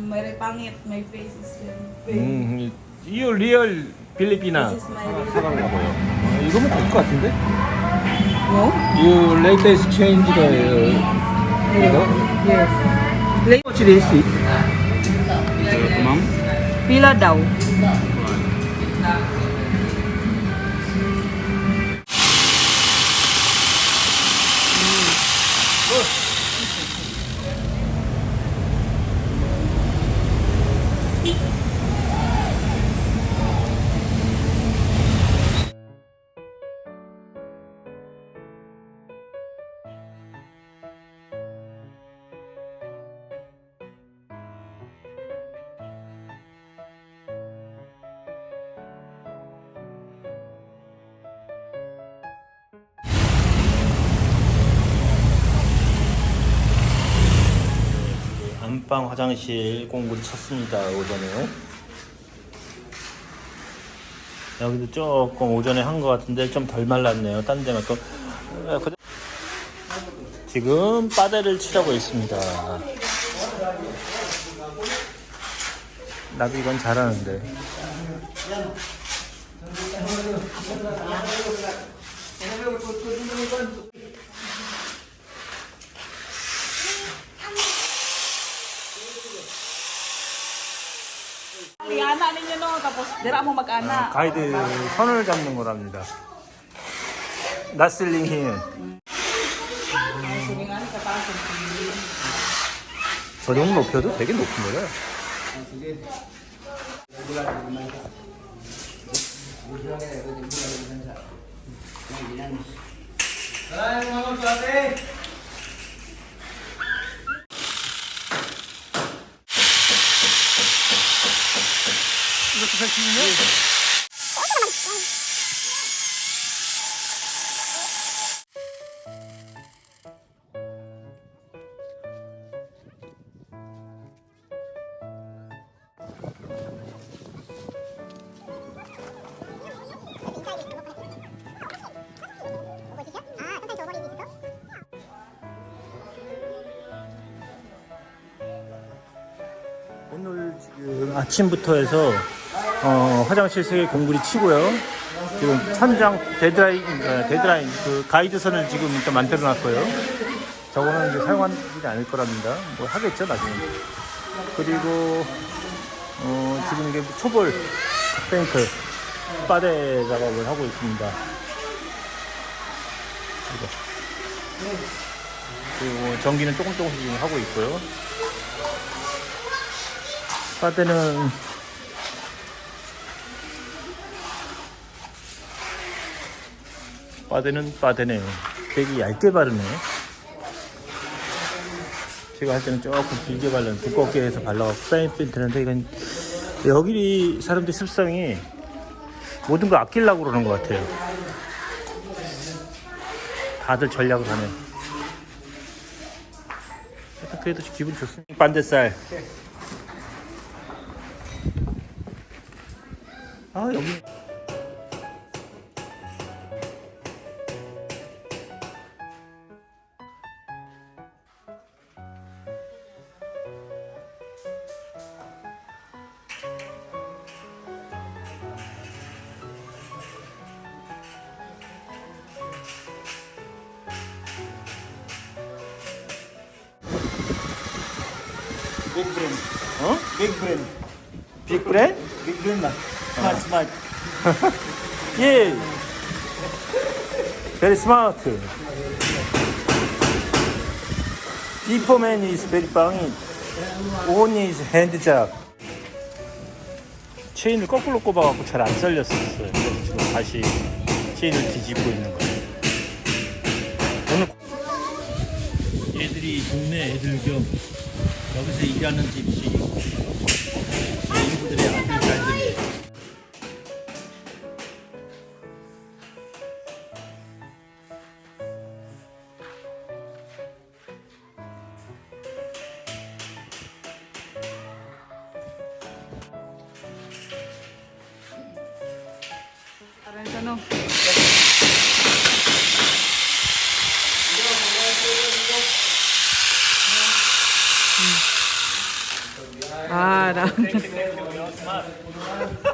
may pangit, my face is very 음, 이 리얼 필리피나. This is my real 사과가 보여. 어, 이거면 될것 같은데? No? You latest change the uh, 이거? Yes. How much is it? Ma'am? Pila daw? 안방 화장실 공구를 쳤습니다 오전에. 여기도 조금 오전에 한 것 같은데 좀 덜 말랐네요. 딴 데가 또. 어, 그대- 지금 빠데를 치라고 있습니다. 나도 이건 잘하는데 Ana ninyo no, tapos dira mo mag-ana. 가이드 선을 잡는 거랍니다 나슬링 힘 Ay, sige nga, kataas yung pili. 저 정도 높여도 되게 높은 거예요. 이 렇게 살치면 오늘 지금 아침부터 해서 어, 화장실 세개 공구리 치고요. 지금 천장 데드라인, 어, 데드라인 그 가이드선을 지금 일단 만들어 놨고요. 저거는 이제 사용하지 않을 거랍니다. 뭐 하겠죠 나중에. 그리고 어, 지금 이게 초벌 뱅크 빠데 작업을 하고 있습니다. 그리고 전기는 조금 조금씩 하고 있고요. 빠데는 빠데는 빠데네요. 되게 얇게 바르네. 제가 할 때는 조금 길게 발라는 두껍게 해서 발라갖고 사인 펜트는데 이건 여기 사람들 습성이 모든 걸 아끼려고 그러는 것 같아요. 다들 전략을 하네. 그래도 기분 좋습니다. 반대살. 아 여기 Big brain. 어? Big brain. 빅브랜? Big brain lah. Smart, smart. 예. Very smart. Before man is very banging. On is hand job. 체인을 거꾸로 꼽아갖고 잘안 썰렸었어요. 그래서 지금 다시 체인을 뒤집고 있는 거예요. 오늘 얘들이 동네 애들 겸 여기서 일하는 집이 제 인구들의 아들 딸들이에요. Thank you.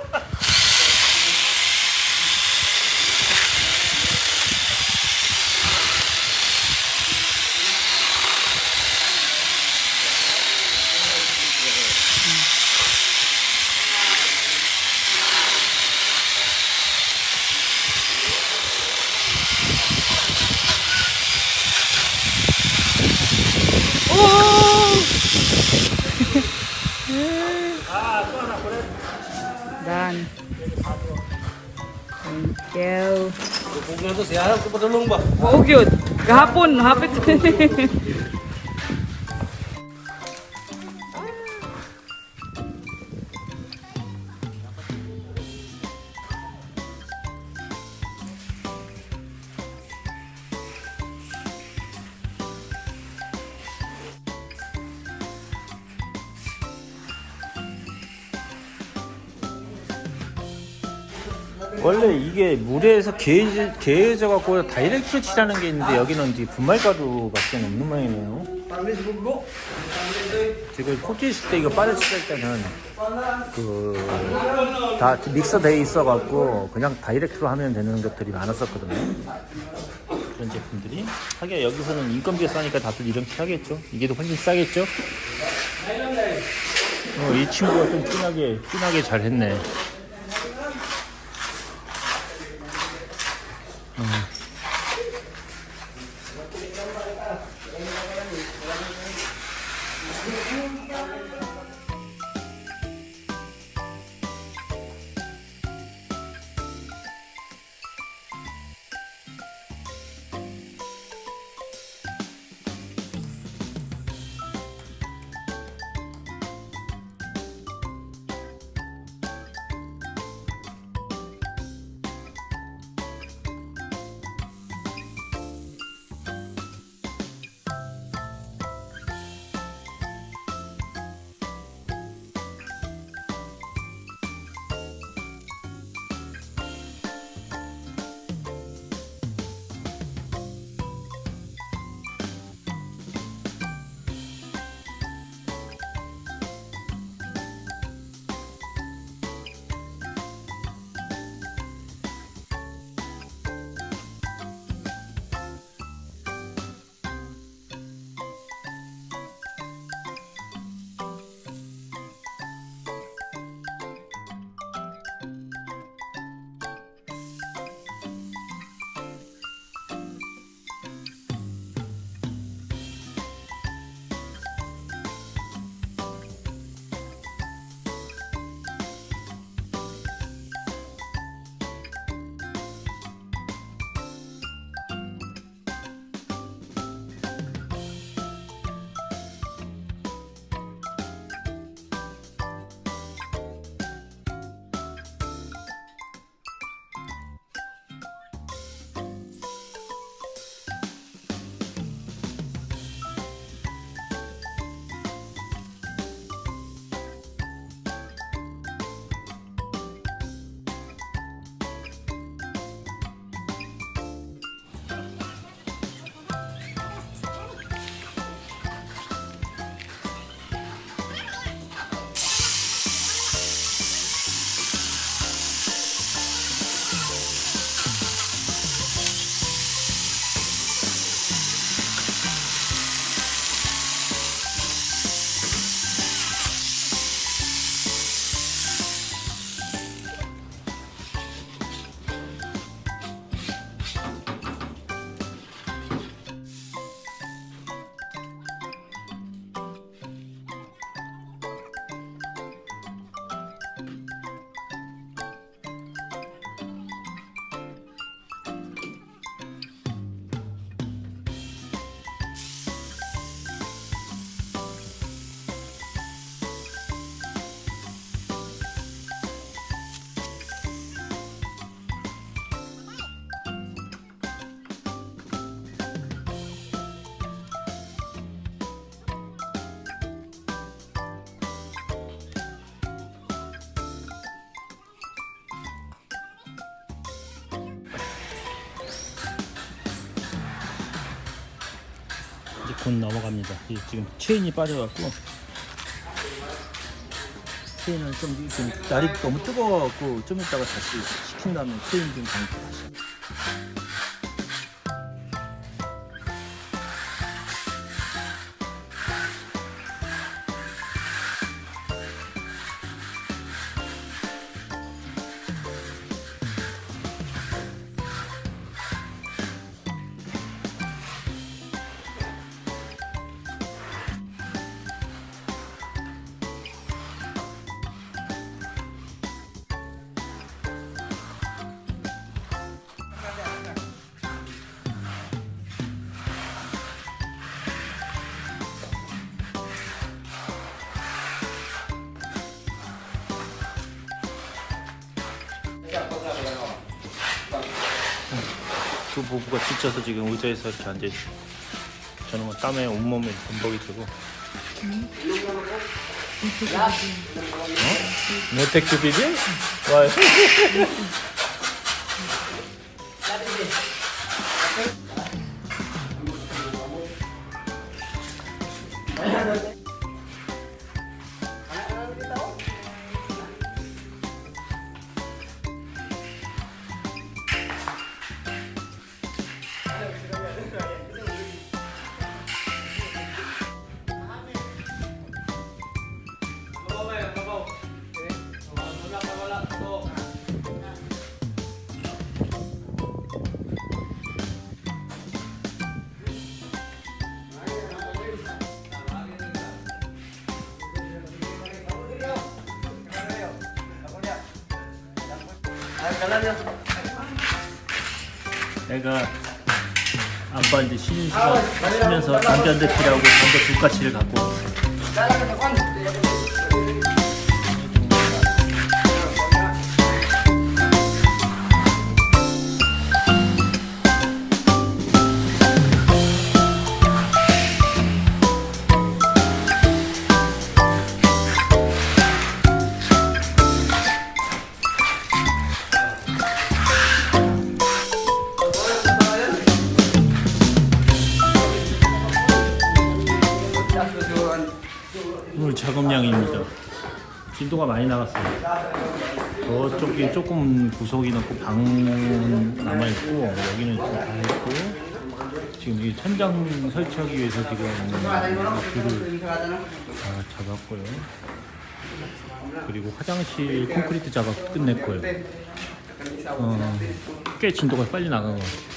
Yo. Lubog to siya. Ito patulong ba? Oo, oh, yun. Kahapon, hapit. 원래 이게 물에서 개져, 개져 갖고 다이렉트로 칠하는 게 있는데 여기는 이제 분말가루밖에 없는 모양이네요. 지금 코트 있을 때 이거 빠졌을 때는 그 다 믹서 돼 있어 갖고 그냥 다이렉트로 하면 되는 것들이 많았었거든요. 그런 제품들이 하긴 여기서는 인건비가 싸니까 다들 이렇게 하겠죠. 이게 더 훨씬 싸겠죠. 어, 이 친구가 좀 진하게 진하게 잘했네. 곧 넘어갑니다. 이 지금 체인이 빠져갖고 체인은 좀 지금 날이 너무 뜨거워갖고 좀 이따가 다시 식힌 다음에 체인 좀 강조하시. 두 부부가 지쳐서 지금 의자에서 이렇게 앉아 있어. 저는 뭐 땀에 온몸에 범벅이 되고. 어? 메텍 비디? 와. 내가 아빠 이제 쉬는 시간 쉬면서 담배 한 대 피라고 담배 두 가치를 갖고. 오 작업량입니다. 진도가 많이 나갔어요. 저쪽에 조금 구석이 남고 방 남아 있고 여기는 좀다 했고 지금 이 천장 설치하기 위해서 지금 줄을 다 잡았고요. 그리고 화장실 콘크리트 작업 끝냈고요. 어, 꽤 진도가 빨리 나간 것 같아요.